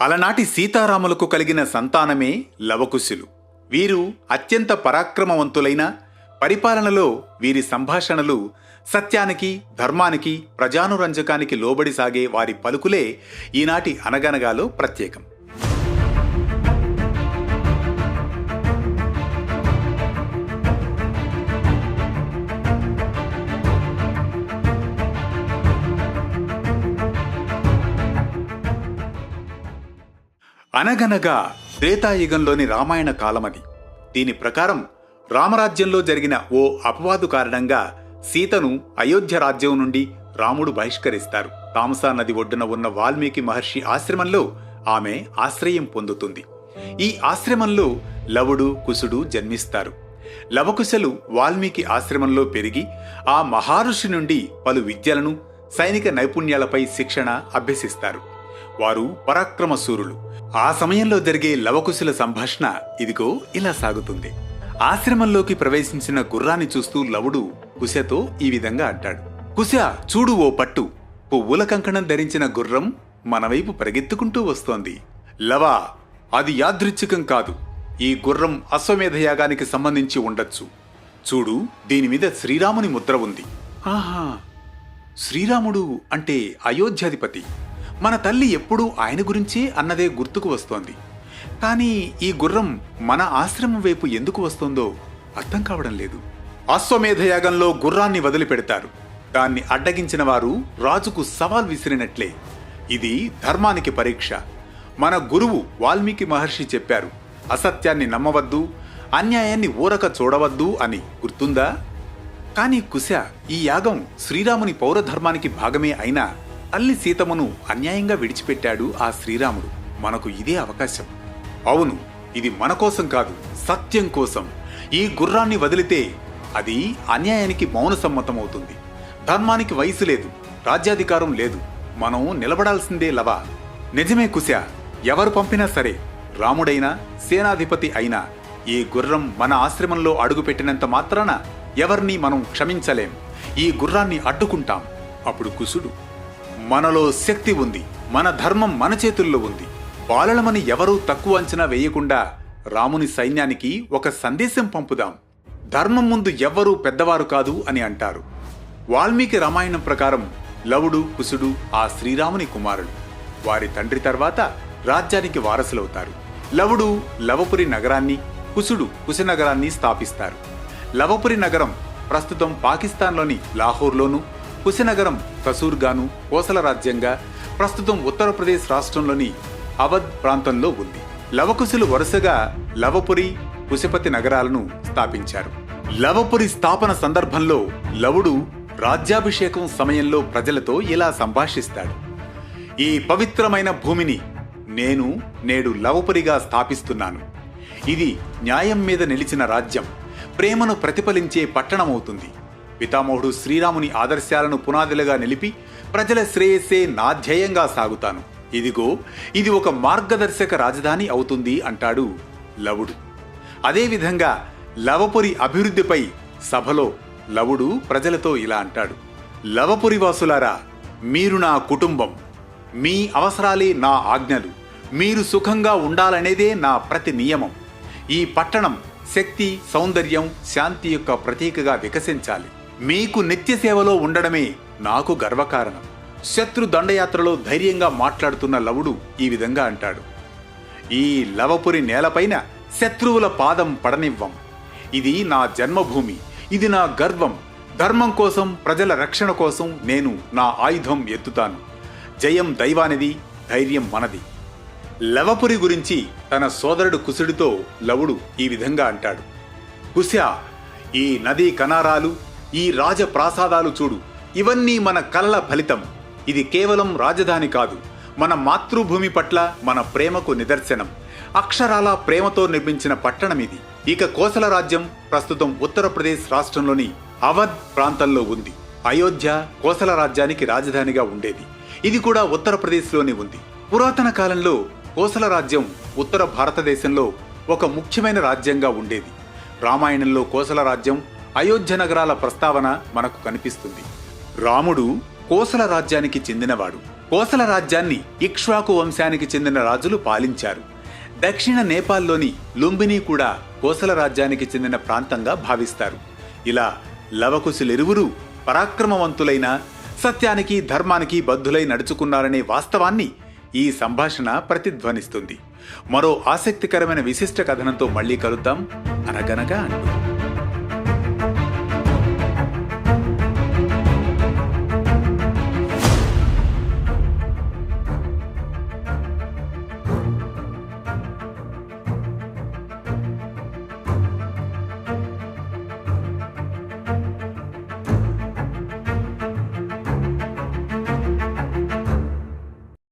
అలనాటి సీతారాములకు కలిగిన సంతానమే లవకుశులు. వీరు అత్యంత పరాక్రమవంతులైన పరిపాలనలో వీరి సంభాషణలు సత్యానికి ధర్మానికి ప్రజానురంజకానికి లోబడి సాగే వారి పలుకులే ఈనాటి అనగనగాలో ప్రత్యేకం. అనగనగా త్రేతాయుగంలోని రామాయణ కాలమది. దీని ప్రకారం రామరాజ్యంలో జరిగిన ఓ అపవాదు కారణంగా సీతను అయోధ్య రాజ్యం నుండి రాముడు బహిష్కరిస్తారు. తామసా నది ఒడ్డున ఉన్న వాల్మీకి మహర్షి ఆశ్రమంలో ఆమె ఆశ్రయం పొందుతుంది. ఈ ఆశ్రమంలో లవుడు కుశుడు జన్మిస్తారు. లవకుశలు వాల్మీకి ఆశ్రమంలో పెరిగి ఆ మహర్షి నుండి పలు విద్యలను సైనిక నైపుణ్యాలపై శిక్షణ అభ్యసిస్తారు. వారు పరాక్రమశూరులు. ఆ సమయంలో జరిగే లవకుశుల సంభాషణ ఇదిగో ఇలా సాగుతుంది. ఆశ్రమంలోకి ప్రవేశించిన గుర్రాన్ని చూస్తూ లవుడు కుశతో ఈ విధంగా అంటాడు. కుశ చూడు ఓ పట్టు. పువ్వుల కంకణం ధరించిన గుర్రం మనవైపు పరిగెత్తుకుంటూ వస్తోంది. లవా అది యాదృచ్ఛికం కాదు. ఈ గుర్రం అశ్వమేధ యాగానికి సంబంధించి ఉండొచ్చు. చూడు దీని మీద శ్రీరాముని ముద్ర ఉంది. ఆహా! శ్రీరాముడు అంటే అయోధ్యాధిపతి. మన తల్లి ఎప్పుడూ ఆయన గురించే అన్నదే గుర్తుకు వస్తోంది. కానీ ఈ గుర్రం మన ఆశ్రమం వైపు ఎందుకు వస్తోందో అర్థం కావడం లేదు. అశ్వమేధయాగంలో గుర్రాన్ని వదిలిపెడతారు. దాన్ని అడ్డగించిన వారు రాజుకు సవాల్ విసిరినట్లే. ఇది ధర్మానికి పరీక్ష. మన గురువు వాల్మీకి మహర్షి చెప్పారు అసత్యాన్ని నమ్మవద్దు అన్యాయాన్ని ఊరక చూడవద్దు అని. గుర్తుందా? కానీ కుశ ఈ యాగం శ్రీరాముని పౌరధర్మానికి భాగమే అయినా తల్లి సీతమ్మను అన్యాయంగా విడిచిపెట్టాడు ఆ శ్రీరాముడు. మనకు ఇదే అవకాశం. అవును ఇది మన కోసం కాదు సత్యం కోసం. ఈ గుర్రాన్ని వదిలితే అది అన్యాయానికి మౌన సమ్మతమవుతుంది ధర్మానికి వయసు లేదు రాజ్యాధికారం లేదు. మనం నిలబడాల్సిందే లవ. నిజమే కుశ ఎవరు పంపినా సరే రాముడైనా సేనాధిపతి అయినా ఈ గుర్రం మన ఆశ్రమంలో అడుగుపెట్టినంత మాత్రాన ఎవరిని మనం క్షమించలేం. ఈ గుర్రాన్ని అడ్డుకుంటాం. అప్పుడు కుశుడు మనలో శక్తి ఉంది మన ధర్మం మన చేతుల్లో ఉంది. బాలలమని ఎవరూ తక్కువ అంచనా వేయకుండా రాముని సైన్యానికి ఒక సందేశం పంపుదాం. ధర్మం ముందు ఎవ్వరూ పెద్దవారు కాదు అని అంటారు. వాల్మీకి రామాయణం ప్రకారం లవుడు కుశుడు ఆ శ్రీరాముని కుమారుడు వారి తండ్రి తర్వాత రాజ్యానికి వారసులవుతారు. లవుడు లవపురి నగరాన్ని కుశుడు కుశనగరాన్ని స్థాపిస్తారు. లవపురి నగరం ప్రస్తుతం పాకిస్తాన్లోని లాహోర్లోను కుశనగరం కసూర్గాను కోసల రాజ్యంగా ప్రస్తుతం ఉత్తరప్రదేశ్ రాష్ట్రంలోని అవధ్ ప్రాంతంలో ఉంది. లవకుశులు వరుసగా లవపురి కుశపతి నగరాలను స్థాపించారు. లవపురి స్థాపన సందర్భంలో లవుడు రాజ్యాభిషేకం సమయంలో ప్రజలతో ఇలా సంభాషిస్తాడు. ఈ పవిత్రమైన భూమిని నేను నేడు లవపురిగా స్థాపిస్తున్నాను. ఇది న్యాయం మీద నిలిచిన రాజ్యం. ప్రేమను ప్రతిఫలించే పట్టణమవుతుంది. పితామహుడు శ్రీరాముని ఆదర్శాలను పునాదులుగా నిలిపి ప్రజల శ్రేయస్సే నా ధ్యేయంగా సాగుతాను. ఇదిగో ఇది ఒక మార్గదర్శక రాజధాని అవుతుంది అంటాడు లవుడు. అదేవిధంగా లవపురి అభివృద్ధిపై సభలో లవుడు ప్రజలతో ఇలా అంటాడు. లవపురి వాసులారా మీరు నా కుటుంబం మీ అవసరాలే నా ఆజ్ఞలు మీరు సుఖంగా ఉండాలనేదే నా ప్రతి నియమం. ఈ పట్టణం శక్తి సౌందర్యం శాంతి యొక్క ప్రతీకగా వికసించాలి. మీకు నిత్య సేవలో ఉండడమే నాకు గర్వకారణం. శత్రు దండయాత్రలో ధైర్యంగా మాట్లాడుతున్న లవుడు ఈ విధంగా అంటాడు. ఈ లవపురి నేలపైన శత్రువుల పాదం పడనివ్వం. ఇది నా జన్మభూమి. ఇది నా గర్వం. ధర్మం కోసం ప్రజల రక్షణ కోసం నేను నా ఆయుధం ఎత్తుతాను. జయం దైవానిది ధైర్యం మనది. లవపురి గురించి తన సోదరుడు కుసుడితో లవుడు ఈ విధంగా అంటాడు. కుశ ఈ నదీ కనారాలు ఈ రాజప్రాసాదాలు చూడు. ఇవన్నీ మన కలల ఫలితం. ఇది కేవలం రాజధాని కాదు. మన మాతృభూమి పట్ల మన ప్రేమకు నిదర్శనం. అక్షరాల ప్రేమతో నిర్మించిన పట్టణం ఇది. ఇక కోసల రాజ్యం ప్రస్తుతం ఉత్తరప్రదేశ్ రాష్ట్రంలోని అవధ్ ప్రాంతంలో ఉంది. అయోధ్య కోసల రాజ్యానికి రాజధానిగా ఉండేది. ఇది కూడా ఉత్తరప్రదేశ్లోనే ఉంది. పురాతన కాలంలో కోసల రాజ్యం ఉత్తర భారతదేశంలో ఒక ముఖ్యమైన రాజ్యంగా ఉండేది. రామాయణంలో కోసల రాజ్యం అయోధ్య నగరాల ప్రస్తావన మనకు కనిపిస్తుంది. రాముడు కోసల రాజ్యానికి చెందినవాడు. కోసల రాజ్యాన్ని ఇక్ష్వాకు వంశానికి చెందిన రాజులు పాలించారు. దక్షిణ నేపాల్లోని లుంబిని కూడా కోసల రాజ్యానికి చెందిన ప్రాంతంగా భావిస్తారు. ఇలా లవకుశులిరువురు పరాక్రమవంతులైన సత్యానికి ధర్మానికి బద్ధులై నడుచుకున్నారనే వాస్తవాన్ని ఈ సంభాషణ ప్రతిధ్వనిస్తుంది. మరో ఆసక్తికరమైన విశిష్ట కథనంతో మళ్ళీ కలుద్దాం. అనగనగా అంటూ